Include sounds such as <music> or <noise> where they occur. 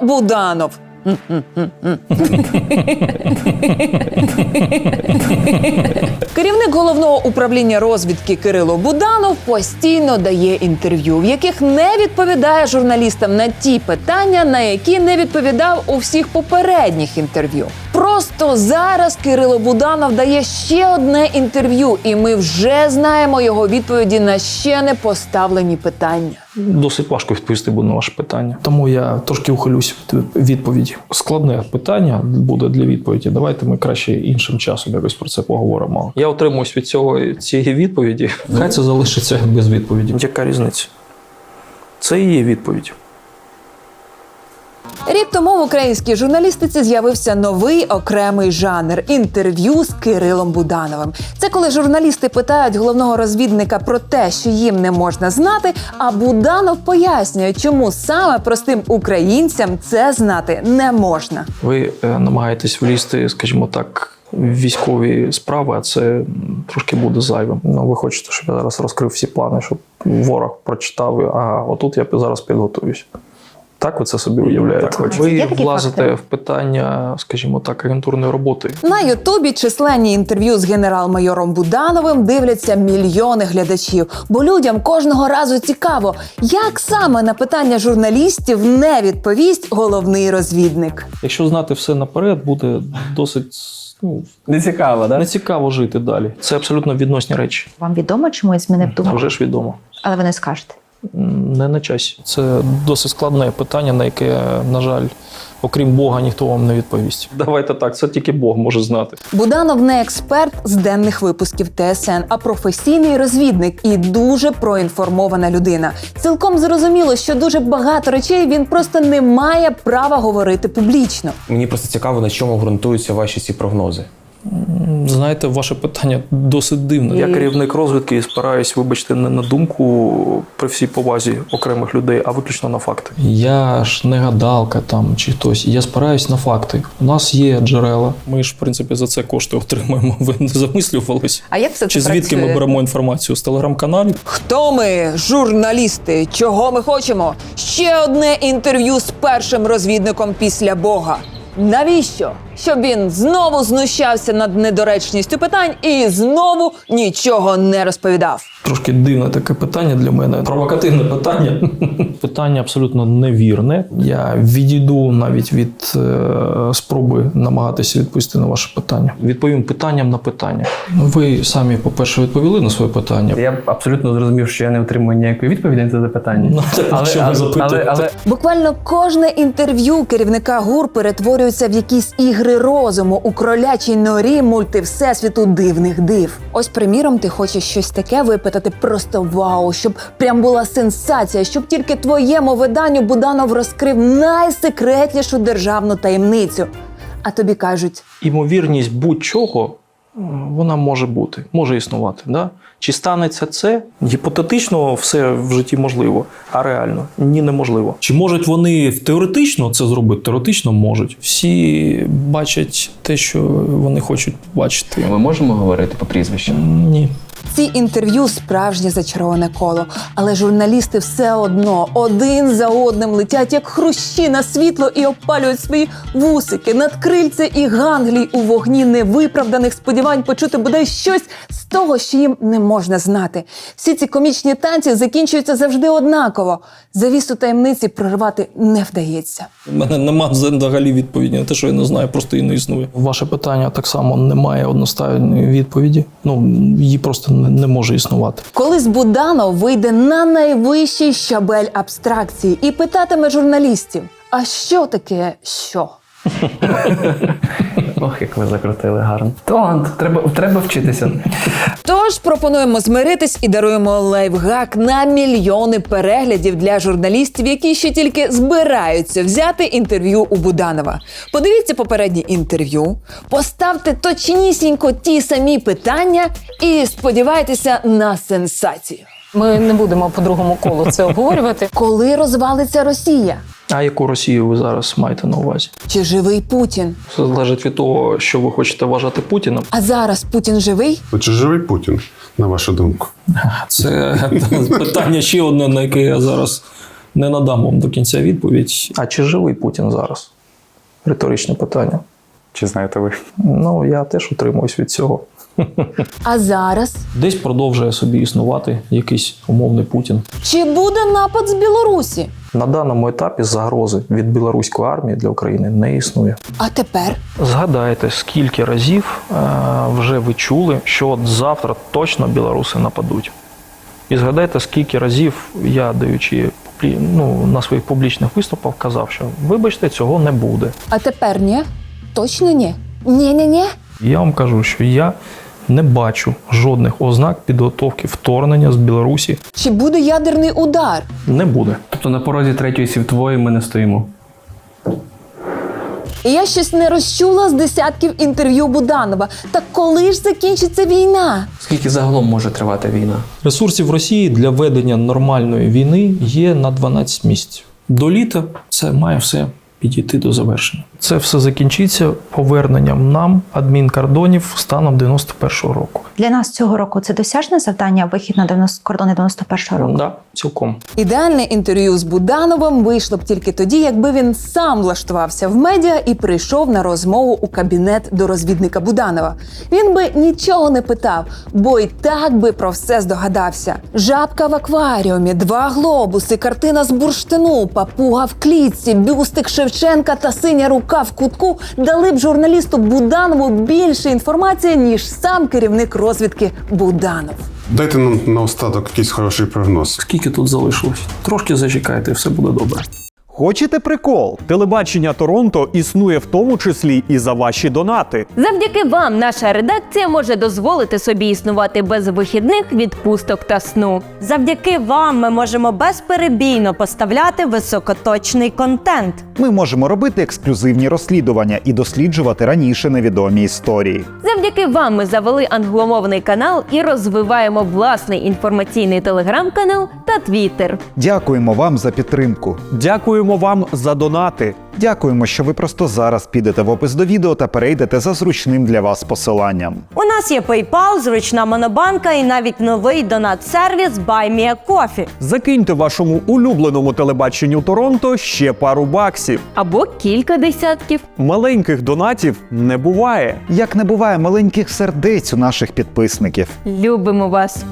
Буданов. Керівник головного управління розвідки Кирило Буданов постійно дає інтерв'ю, в яких не відповідає журналістам на ті питання, на які не відповідав у всіх попередніх інтерв'ю. Просто зараз Кирило Буданов дає ще одне інтерв'ю, і ми вже знаємо його відповіді на ще не поставлені питання. Досить важко відповісти буде на ваше питання. Тому я трошки ухилюсь від відповіді. Складне питання буде для відповіді. Давайте ми краще іншим часом якось про це поговоримо. Я отримуюсь від цього цієї відповіді. Хай це залишиться без відповіді. Яка різниця? Це і є відповідь. Рік тому в українській журналістиці з'явився новий окремий жанр інтерв'ю з Кирилом Будановим. Це коли журналісти питають головного розвідника про те, що їм не можна знати. А Буданов пояснює, чому саме простим українцям це знати не можна. Ви е, намагаєтесь влізти, скажімо так, військові справи, а це трошки буде зайвим. Ну, ви хочете, щоб я зараз розкрив всі плани, щоб ворог прочитав, а отут я зараз підготуюсь. Так ви це собі уявляєте? ви Є влазите факти? в питання, скажімо так, агентурної роботи. На Ютубі численні інтерв'ю з генерал-майором Будановим дивляться мільйони глядачів, бо людям кожного разу цікаво, як саме на питання журналістів не відповість головний розвідник. Якщо знати все наперед, буде досить ну, Не цікаво, да? нецікаво жити далі. Це абсолютно відносні речі. Вам відомо, чому я змінив А думку? вже ж відомо. Але ви не скажете. Не на часі. Це досить складне питання, на яке, на жаль, окрім Бога, ніхто вам не відповість. Давайте так, це тільки Бог може знати. Буданов не експерт з денних випусків ТСН, а професійний розвідник і дуже проінформована людина. Цілком зрозуміло, що дуже багато речей він просто не має права говорити публічно. Мені просто цікаво, на чому ґрунтуються ваші ці прогнози. Знаєте, ваше питання досить дивне. Я керівник розвідки і спираюсь, вибачте, не на думку при всій повазі окремих людей, а виключно на факти. Я ж не гадалка там чи хтось. Я спираюсь на факти. У нас є джерела. Ми ж, в принципі, за це кошти отримуємо. Ви не замислювались? А як все це Чи звідки ми беремо інформацію з телеграм-каналів? Хто ми, журналісти? Чого ми хочемо? Ще одне інтерв'ю з першим розвідником після Бога. Навіщо? Щоб він знову знущався над недоречністю питань і знову нічого не розповідав. Трошки дивне таке питання для мене. Провокативне питання. питання абсолютно невірне. Я відійду навіть від е, спроби намагатися відповісти на ваше питання. Відповім питанням на питання. Ви самі, по-перше, відповіли на своє питання. Я абсолютно зрозумів, що я не отримую ніякої відповіді на це запитання. Ну, так що ви запитуєте? але, але Буквально кожне інтерв'ю керівника ГУР перетворюється в якісь ігри розуму у кролячій норі мультивсесвіту дивних див. Ось, приміром, ти хочеш щось таке випитати просто вау, щоб прям була сенсація, щоб тільки твоєму виданню Буданов розкрив найсекретнішу державну таємницю. А тобі кажуть: Імовірність будь-чого вона може бути, може існувати. Да? Чи станеться це? Гіпотетично все в житті можливо, а реально ні, неможливо. Чи можуть вони теоретично це зробити? Теоретично можуть. Всі бачать те, що вони хочуть бачити. Ми можемо говорити по прізвищам? Ні. Ці інтерв'ю справжнє зачароване коло, але журналісти все одно один за одним летять як хрущі на світло і опалюють свої вусики, надкрильця і ганглій у вогні невиправданих сподівань почути бодай щось з того, що їм не можна знати. Всі ці комічні танці закінчуються завжди однаково. Завісу таємниці прорвати не вдається. У мене нема взагалі відповіді на те, що я не знаю, просто і не існує. Ваше питання так само не має одностайної відповіді. Ну її просто не, може існувати. Колись Буданов вийде на найвищий щабель абстракції і питатиме журналістів: а що таке що? Ох, як ви закрутили гарно. Талант, треба, треба вчитися. Тож пропонуємо змиритись і даруємо лайфхак на мільйони переглядів для журналістів, які ще тільки збираються взяти інтерв'ю у Буданова. Подивіться попереднє інтерв'ю, поставте точнісінько ті самі питання і сподівайтеся на сенсацію. Ми не будемо по другому колу це обговорювати. <laughs> Коли розвалиться Росія? А яку Росію ви зараз маєте на увазі? Чи живий Путін? Це залежить від того, що ви хочете вважати Путіним. А зараз Путін живий? Чи живий Путін, на вашу думку? Це <laughs> питання ще одне, на яке я зараз Не надам вам до кінця відповідь. А чи живий Путін зараз? Риторичне питання. Чи знаєте ви? Ну, я теж утримуюсь від цього. А зараз Десь продовжує собі існувати якийсь умовний Путін. чи буде напад з Білорусі? На даному етапі загрози від білоруської армії для України не існує. А тепер Згадайте, скільки разів е, вже ви чули, що от завтра точно білоруси нападуть. І згадайте, скільки разів я, даючи ну, на своїх публічних виступах, казав, що вибачте, цього не буде. А тепер ні? Точно ні? Ні-ні-ні? Я вам кажу, що я не бачу жодних ознак підготовки вторгнення з Білорусі. Чи буде ядерний удар? Не буде. Тобто на порозі третьої світової ми не стоїмо. Я щось не розчула з десятків інтерв'ю Буданова. Так коли ж закінчиться війна? Скільки загалом може тривати війна? Ресурсів Росії для ведення нормальної війни є на 12 місяців. До літа це має все підійти до завершення. Це все закінчиться поверненням нам адмінкордонів станом 91-го року. Для нас цього року це досяжне завдання вихід на 90, кордони 91-го року. Да, цілком. Ідеальне інтерв'ю з Будановим вийшло б тільки тоді, якби він сам влаштувався в медіа і прийшов на розмову у кабінет до розвідника Буданова. Він би нічого не питав, бо й так би про все здогадався. Жабка в акваріумі, два глобуси, картина з бурштину, папуга в клітці, бюстик Шевченка та синя рука в кутку дали б журналісту Буданову більше інформації, ніж сам керівник розвідки Буданов. Дайте нам наостаток якийсь хороший прогноз. Скільки тут залишилось? Трошки зачекайте, все буде добре. Хочете прикол? Телебачення Торонто існує в тому числі і за ваші донати. Завдяки вам наша редакція може дозволити собі існувати без вихідних відпусток та сну. Завдяки вам ми можемо безперебійно поставляти високоточний контент. Ми можемо робити ексклюзивні розслідування і досліджувати раніше невідомі історії. Завдяки вам ми завели англомовний канал і розвиваємо власний інформаційний телеграм-канал та твіттер. Дякуємо вам за підтримку. Дякуємо вам за донати. Дякуємо, що ви просто зараз підете в опис до відео та перейдете за зручним для вас посиланням. У нас є PayPal, зручна монобанка і навіть новий донат-сервіс BuyMeACoffee. Закиньте вашому улюбленому телебаченню Торонто ще пару баксів. Або кілька десятків. Маленьких донатів не буває. Як не буває маленьких сердець у наших підписників. Любимо вас!